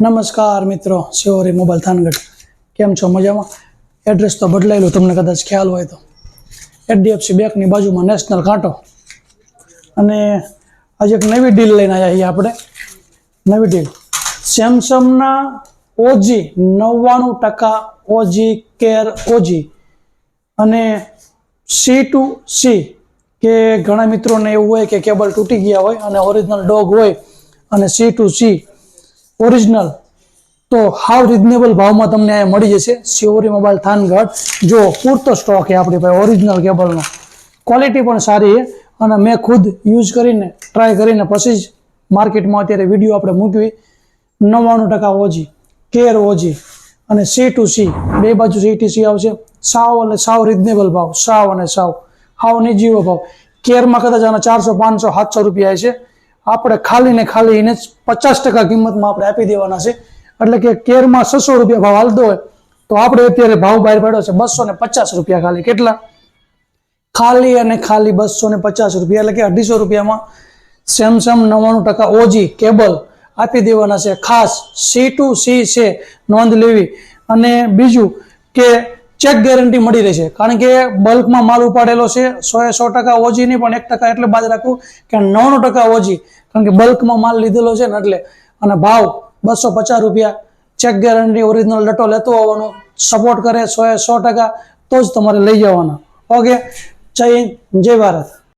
નમસ્કાર મિત્રો શિવરી મોબાઈલ થાનગઢ. કેમ છો મજામાં? એડ્રેસ તો બદલાયેલું તમને કદાચ ખ્યાલ હોય તો. એચડીએફસી બેંકની બાજુમાં નેશનલ કાંટો અને આજે એક નવી ડીલ લઈને આવ્યા છીએ આપણે. નવી ડીલ સેમસંગના ઓજી નવ્વાણું ટકા ઓજી કેર ઓજી અને સી ટુ સી કે ઘણા મિત્રોને એવું હોય કે કેબલ તૂટી ગયા હોય અને ઓરિજિનલ ડોગ હોય, અને સી ટુ સી ઓરિજિનલ. તો હાવ રિઝનેબલ ભાવમાં તમને અહીંયા મળી જશે. શિવરી મોબાઈલ થાનગઢ જો પૂરતો સ્ટોક છે આપણી પાસે ઓરિજિનલ કેબલનો ક્વોલિટી પણ સારી છે અને મેં ખુદ યુઝ કરીને ટ્રાય કરીને પછી જ માર્કેટમાં અત્યારે વીડિયો આપણે મૂકવી નવ્વાણું ટકા ઓજી કેર ઓજી અને સી ટુ સી બે બાજુ સી ટી સી આવશે. સાવ અને સાવ રિઝનેબલ ભાવ, સાવ અને સાવ. હાવ નિજીવો ભાવ. કેરમાં કદાચ આના ચારસો, પાંચસો, સાતસો રૂપિયા છે આપણે ખાલી ને ખાલી એને પચાસ ટકા કિંમતમાં આપણે આપી દેવાના છે. એટલે કે કેરમાં છસો રૂપિયા ભાવ હાલતો હોય, તો આપણે અત્યારે ભાવ બહાર પાડ્યો છે બસો ને પચાસ રૂપિયા ખાલી. કેટલા? ખાલી અને ખાલી બસો ને પચાસ રૂપિયા, એટલે કે અઢીસો રૂપિયામાં સેમસંગ નવ્વાણું ટકા ઓજી કેબલ આપી દેવાના છે. ખાસ સી ટુ સી છે, નોંધ લેવી. અને બીજું કે ચેક ગેરંટી મળી રહેશે કારણ કે બલ્કમાં માલ ઉપાડેલો છે, સો એ સો ટકા ઓજી નહીં પણ એક ટકા એટલે બાદ રાખવું કે નવ્વાણું ટકા ઓજી કારણ કે બલ્કમાં માલ લીધેલો છે ને એટલે. અને ભાવ બસો પચાસ રૂપિયા. ચેક ગેરંટી ઓરિજિનલ લટો લેતો આવવાનો. સપોર્ટ કરે સો એ સો ટકા, તો જ તમારે લઈ જવાના. ઓકે? જય જય ભારત.